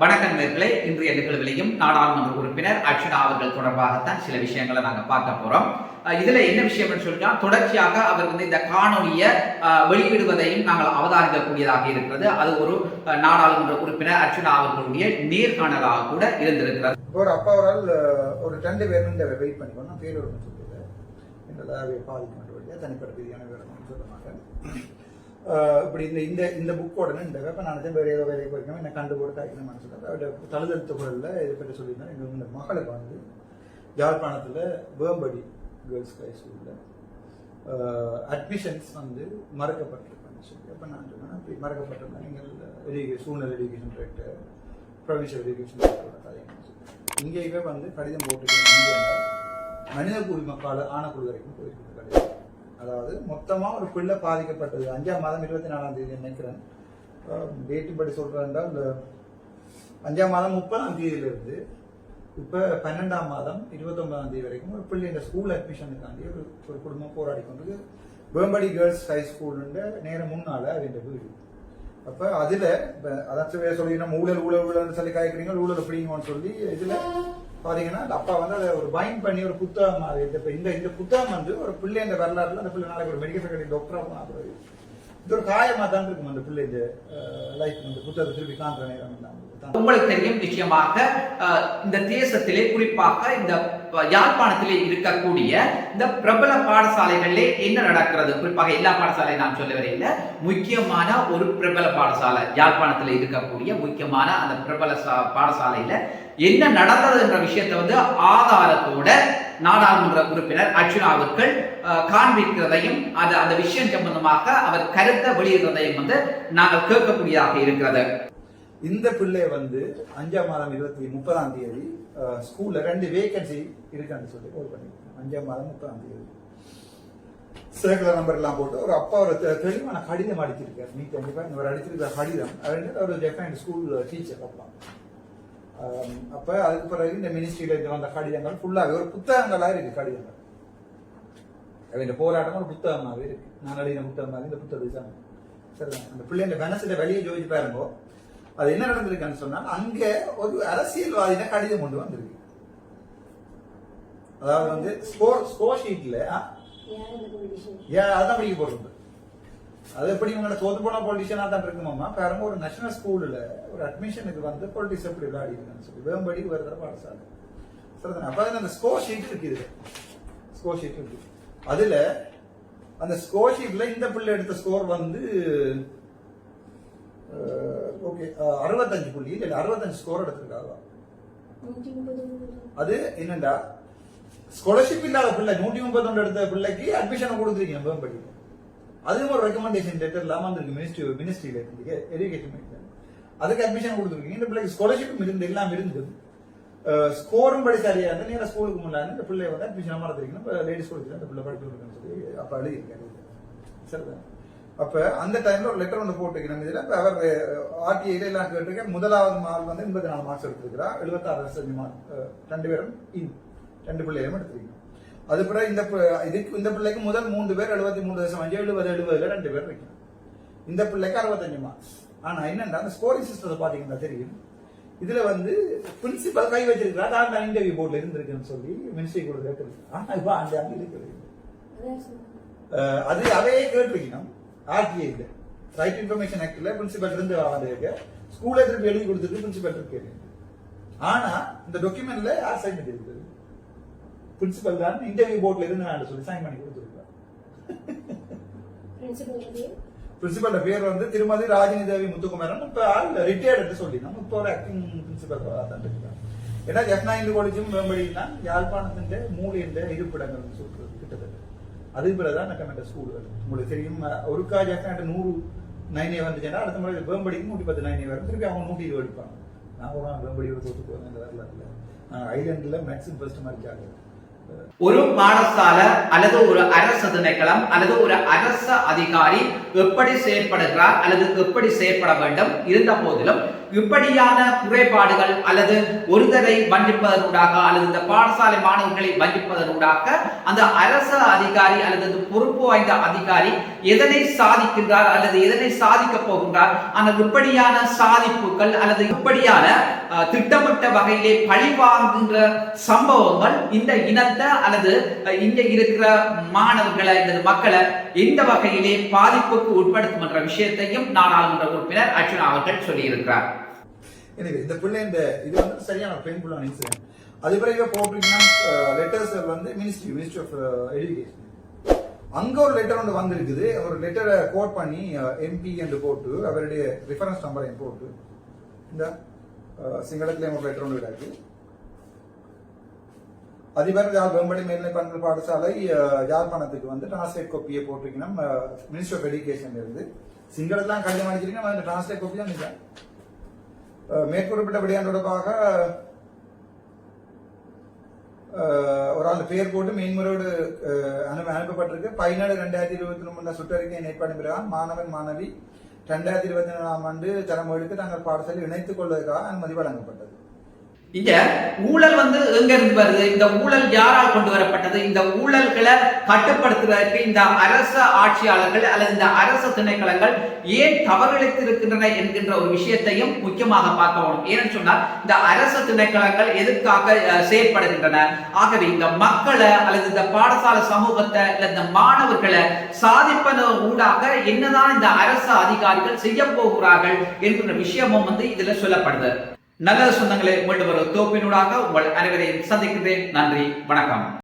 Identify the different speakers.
Speaker 1: வணக்கம் நேர்களை. இன்றைய நிகழ்விலையும் நாடாளுமன்ற உறுப்பினர் அர்ச்சனா அவர்கள் தொடர்பாகத்தான் சில விஷயங்களை நாங்கள் பார்க்க போறோம். இதுல என்ன விஷயம்னு சொல்லிட்டா தொடர்ச்சியாக அவர் வந்து இந்த காணொலியை வெளியிடுவதையும் நாங்கள் அவதானிக்கக்கூடியதாக இருக்கிறது. அது ஒரு நாடாளுமன்ற உறுப்பினர் அர்ச்சனா அவர்களுடைய நேர்காணலாக கூட இருந்திருக்கிறது.
Speaker 2: ஒரு அப்பாவரால் ஒரு ரெண்டு பேரும் வெயிட் பண்ணி நான் பேர் ஒன்று சொல்லுது எங்களை பாதிக்க தனிப்பட்ட ரீதியான விவரம் சொல்ல மாட்டேன். இப்படி இந்த இந்த இந்த புக்கோட இந்த வேப்ப நான் வேற ஏதோ வேலைக்கு போயிருக்கோம் என்ன கண்டு போட்டு காய்க்கணும்னு சொல்லிட்டு அவருடைய தழுதழுத்த குரலில் இதை பற்றி சொல்லியிருந்தேன் இந்த மகளுக்கு வந்து யாழ்ப்பாணத்தில் வேம்படி கேர்ள்ஸ் ஹை ஸ்கூலில் அட்மிஷன்ஸ் வந்து மறக்கப்பட்டிருக்கான்னு சொல்லி. அப்போ நான் சொன்னேன் அப்படி மறக்கப்பட்டிருந்தேன் நீங்கள் எஜுகே சூழ்நிலை எஜுகேஷன் டைரக்டர் ப்ரொவின்ஷியல் எஜுகேஷன் டைரக்டரோட கதைன்னு இங்கேயுமே வந்து கடிதம் போட்டு மனித குடிமக்கால ஆனக்குழு வரைக்கும் போயிருக்கிறது கடிதம். அதாவது மொத்தமா ஒரு பிள்ளை பாதிக்கப்பட்டது. அஞ்சாம் மாதம் இருபத்தி நாலாம் தேதி நினைக்கிறேன். டேட்டு படி சொல்றேன் இந்த அஞ்சாம் மாதம் முப்பதாம் தேதியில இருந்து இப்ப பன்னெண்டாம் மாதம் இருபத்தொன்பதாம் தேதி வரைக்கும் ஒரு பிள்ளை இந்த ஸ்கூல் அட்மிஷனுக்காண்டி ஒரு ஒரு குடும்பம் போராடி கொண்டு வேம்படி கேர்ள்ஸ் ஹை ஸ்கூலுன்ற நேரம் முன்னால அவங்க வீடு. அப்ப அதுல இப்ப அதான் சொல்லி நம்ம ஊழல் ஊழல் ஊழல் சொல்லி காய்க்கிறீங்க. ஊழல் பிடிங்கன்னு சொல்லி இதுல பாத்தீங்கன்னா அப்பா வந்து அதை ஒரு பைண்ட் பண்ணி ஒரு புத்தகம் மாதிரி இந்த இந்த இந்த புத்தகம் வந்து ஒரு பிள்ளை இந்த வரலாறுல அந்த பிள்ளை நாளைக்கு ஒரு மெடிக்கல் ஃபேக்கல்டி டாக்டராக இது ஒரு காயமா தான் இருக்கும் அந்த பிள்ளை இந்த லைஃப் இந்த புத்தகத்தை திருப்பி காண்ற நேரம் இல்லாமல்
Speaker 1: உங்களுக்கு தெரியும் நிச்சயமாக இந்த தேசத்திலே குறிப்பாக இந்த யாழ்ப்பாணத்திலே இருக்கக்கூடிய இந்த பிரபல பாடசாலைகளிலே என்ன நடக்கிறது? குறிப்பாக எல்லா பாடசாலையும் நான் சொல்ல வரையில முக்கியமான ஒரு பிரபல பாடசாலை யாழ்ப்பாணத்தில் இருக்கக்கூடிய முக்கியமான அந்த பிரபல சா- பாடசாலையில என்ன நடந்தது என்ற விஷயத்தை வந்து ஆதாரத்தோட நாடாளுமன்ற உறுப்பினர் அர்ஜுனா அவர்கள் காண்பிக்கிறதையும் அது அந்த விஷயம் சம்பந்தமாக அவர் கருத்தை வெளியிடுறதையும் வந்து நாங்கள் கேட்கக்கூடியதாக இருக்கிறது.
Speaker 2: இந்த பிள்ளை வந்து அஞ்சாம் மாதம் இருபத்தி முப்பதாம் தேதி ஸ்கூல்ல ரெண்டு வேகன்சி இருக்குன்னு சொல்லி ஒரு பண்ணிருக்கோம் அஞ்சாம் மாதம் முப்பதாம் தேதி. சர்க்குலர் நம்பர் எல்லாம் போட்டு ஒரு அப்பா ஒரு தெளிவான கடிதம் அடிச்சிருக்காரு. நீ கண்டிப்பா இவர் அடிச்சிருக்கிற கடிதம். அது ஒரு டெஃபைன் ஸ்கூல் டீச்சர் அப்பா அப்ப அதுக்கு பிறகு இந்த மினிஸ்ட்ரியில இருந்து வந்த கடிதங்கள் ஃபுல்லாவே ஒரு புத்தகங்களா இருக்கு கடிதங்கள். இந்த போராட்டம் ஒரு புத்தகமாவே இருக்கு. நான் எழுதின புத்தகமாக இந்த புத்தகம் சரிதான்? அந்த பிள்ளைங்க மனசுல வெளியே ஜோதிச்சு பாருங்க. அது என்ன நடந்திருக்குன்னு சொன்னா அங்க ஒரு அரசியல்வாதின கடிதம் கொண்டு வந்திருக்கு. அதாவது வந்து ஸ்கோர் ஸ்கோர்? ஏன் அதான் படிக்க போறது அது எப்படி இவங்களோட தோத்து போன பொலிட்டிஷியனா தான் இருக்குமாமா பாருங்க ஒரு நேஷனல் ஸ்கூல்ல ஒரு அட்மிஷனுக்கு வந்து பொலிட்டிக்ஸ் எப்படி விளையாடி இருக்குன்னு சொல்லி வேம்படி வருகிற பாடசாலை சரிதானே அப்ப அந்த ஸ்கோர் ஷீட் இருக்கு இதுல. ஸ்கோர் ஷீட் இருக்கு. அதுல அந்த ஸ்கோர் ஷீட்ல இந்த பிள்ளை எடுத்த ஸ்கோர் வந்து ஓகே அறுபத்தஞ்சு புள்ளி. இல்ல அறுபத்தஞ்சு ஸ்கோர் எடுத்திருக்காங்க.
Speaker 3: முப்பது முப்பது.
Speaker 2: அது என்னண்டா? ஸ்காலர்ஷிப் இல்லாத பிள்ளை நூற்றி முப்பத்தி ஒன்று எடுத்த பிள்ளைக்கு அட்மிஷன் கொடுத்துருக்கீங்க வேம்படி. அதுவும் ஒரு ரெக்கமெண்டேஷன் லெட்டர் இல்லாம அந்த மினிஸ்ட்ரி மினிஸ்ட்ரியில இருந்து எஜுகேஷன் அதுக்கு அட்மிஷன் கொடுத்துருக்கீங்க. இந்த பிள்ளைக்கு ஸ்காலர்ஷிப்பும் இருந்து எல்லாம் இருந்தது ஸ்கோரும் படி சரியா இருந்தா நேரம் ஸ்கூலுக்கு முன்னாடி இந்த பிள்ளை வந்து அட்மிஷன் அமர்த்திருக்கணும் இப்போ லேடிஸ் ஸ்கூலுக்கு அந்த பிள்ளை படிப்பு இருக்குன்னு சொல்லி அப்ப எழுதியிருக்காரு. சரிதான் அப்ப அந்த டைம்ல ஒரு லெட்டர் ஒன்று போட்டுக்கணும் இதுல அப்ப அவர் ஆர்டிஐல எல்லாம் கேட்டிருக்கேன் முதலாவது மார்க் வந்து எண்பத்தி நாலு மார்க்ஸ் எடுத்திருக்கிறா எழுபத்தாறு பர்சன்ட் மார்க் ரெண்டு பேரும் இன் ரெண்டு பிள்ளைகளும் எடுத்திருக்கீங்க. அது பிறகு இந்த இதுக்கு இந்த பிள்ளைக்கு முதல் மூன்று பேர் எழுபத்தி மூணு தசம் அஞ்சு எழுபது எழுபதுல ரெண்டு பேர் வைக்கணும். இந்த பிள்ளைக்கு அறுபத்தஞ்சு மார்க்ஸ் ஆனா என்னன்னா அந்த ஸ்கோரிங் சிஸ்டத்தை பாத்தீங்கன்னா தெரியும். இதுல வந்து பிரின்சிபல் கை வச்சிருக்கிறா தான் இன்டர்வியூ போர்ட்ல இருந்திருக்குன்னு சொல்லி மினிஸ்ட்ரி கூட கேட்டு ஆனா இப்ப அந்த அங்க. அஹ் அது அதையே கேட்டிருக்கணும். ஆர்டிஐல ரைட் இன்ஃபர்மேஷன் ஆக்ட்ல பிரின்சிபல் இருந்து வந்திருக்க ஸ்கூல்ல திருப்பி எழுதி கொடுத்துட்டு பிரின்சிபல் இருக்கு ஆனா இந்த டாக்குமெண்ட்ல யார் சைன் பண்ணிருக்கு பிரின்சிபல் தான் இன்டர்வியூ போர்ட்ல இருந்து நான் சொல்லி சைன் பண்ணி கொடுத்துருக்கேன்? பிரின்சிபல் பேர்? வந்து திருமதி ராஜினி தேவி முத்துக்குமாரன். இப்ப ஆள் ரிட்டையர்டு சொல்லி நம்ம இப்போ ஒரு ஆக்டிங் பிரின்சிபல் தான் இருக்காங்க ஏன்னா ஜெஃப்னாயிந்து காலேஜும் வேம்படினா யாழ்ப்பாணத்தின் மூலையின் இருப்பிடங்கள் சொல்றது கிட்டத்தட்ட. அது பிறகுதான் நக்கமேட்ட ஸ்கூல்கள் உங்களுக்கு தெரியும் ஒருக்கா ஜெஃப்னாட்ட நூறு நைனே வந்துச்சுன்னா அடுத்த முறை வேம்படிக்கு நூற்றி பத்து நைனே வரும். திருப்பி அவங்க நூற்றி இருபது எடுப்பாங்க நான் ஒரு நாள் வேம்படியோட தோத்து போவேன் இந்த வரலாறுல. நான் ஐலண்டில் மேக்ஸிமம் ஃபர்ஸ்ட் மாதிரி
Speaker 1: ஒரு பாடசாலை அல்லது ஒரு அரசு திணைக்களம் அல்லது ஒரு அரசு அதிகாரி எப்படி செயற்படுகிறார் அல்லது எப்படி செயற்பட வேண்டும் இருந்த போதிலும் இப்படியான குறைபாடுகள் அல்லது ஒருதரை வஞ்சிப்பதனூடாக அல்லது இந்த பாடசாலை மாணவர்களை வஞ்சிப்பதனூடாக அந்த அரச அதிகாரி அல்லது பொறுப்பு வாய்ந்த அதிகாரி எதனை சாதிக்கின்றார் அல்லது எதனை சாதிக்க போகின்றார்? அந்த இப்படியான சாதிப்புகள் அல்லது இப்படியான அஹ், திட்டமிட்ட வகையிலே பழி வாங்குகின்ற சம்பவங்கள் இந்த இனத்தை அல்லது இங்க இருக்கிற மாணவர்களை இந்த மக்களை எந்த வகையிலே பாதிப்புக்கு உட்படுத்தும் என்ற விஷயத்தையும் நாடாளுமன்ற உறுப்பினர் அர்ஜுனா அவர்கள் சொல்லியிருக்கிறார்.
Speaker 2: எனவே இந்த பிள்ளை இந்த இது வந்து சரியான பெயின்ஃபுல்லான இன்சிடென்ட் அது பிறகு போட்டிருக்கீங்கன்னா லெட்டர்ஸ் வந்து மினிஸ்ட்ரி மினிஸ்ட்ரி ஆஃப் எஜுகேஷன் அங்க ஒரு லெட்டர் ஒன்று வந்திருக்குது. ஒரு லெட்டரை கோட் பண்ணி எம்பி என்று போட்டு அவருடைய ரெஃபரன்ஸ் நம்பரையும் போட்டு இந்த சிங்களத்திலேயும் ஒரு லெட்டர் ஒன்று இருக்கு. அதிபர் யாழ் வெம்படி மேல்நிலை பண்பு பாடசாலை யாழ்ப்பாணத்துக்கு வந்து டிரான்ஸ்லேட் காப்பியை போட்டிருக்கீங்கன்னா மினிஸ்ட்ரி ஆஃப் எஜுகேஷன்ல இருந்து. சிங்களத்தெல்லாம் கல்யாணம் அடிச்சிருக்கீங்கன்னா அந்த டிரான்ஸ்லேட் கோப்பி தான் நிற்கிறேன் அஹ் தொடர்பாக ஒரு ஆள் பெயர் போட்டு மேன்முறையோடு அஹ், அனுப்ப அனுப்பப்பட்டிருக்கு. பதினேழு ரெண்டாயிரத்தி இருபத்தி மூணு சுற்றறிக்கை ஏற்பாடு பிறகு மாணவன் மாணவி ரெண்டாயிரத்தி இருபத்தி நாலாம் ஆண்டு தரம் எடுத்து நாங்கள் பாடசாலை இணைத்துக் கொள்வதற்காக அனுமதி வழங்கப்பட்டது.
Speaker 1: இங்க ஊழல் வந்து எங்க இருந்து வருது? இந்த ஊழல் யாரால் கொண்டு வரப்பட்டது? இந்த ஊழல்களை கட்டுப்படுத்துவதற்கு இந்த அரச ஆட்சியாளர்கள் அல்லது இந்த அரசு திணைக்களங்கள் ஏன் தவறிழைத்து இருக்கின்றன என்கின்ற ஒரு விஷயத்தையும் முக்கியமாக பார்க்க வேண்டும். ஏன்னு சொன்னால் இந்த அரசு திணைக்களங்கள் எதற்காக செயற்படுகின்றன? ஆகவே இந்த மக்களை அல்லது இந்த பாடசாலை சமூகத்தை இல்ல இந்த மாணவர்களை சாதிப்பன ஊடாக என்னதான் இந்த அரசு அதிகாரிகள் செய்ய போகிறார்கள் என்கின்ற விஷயமும் வந்து இதுல சொல்லப்படுது. நல்ல சொந்தங்களே மீண்டும் ஒரு தோப்பினூடாக உங்கள் அனைவரையும் சந்திக்கிறேன் நன்றி வணக்கம்.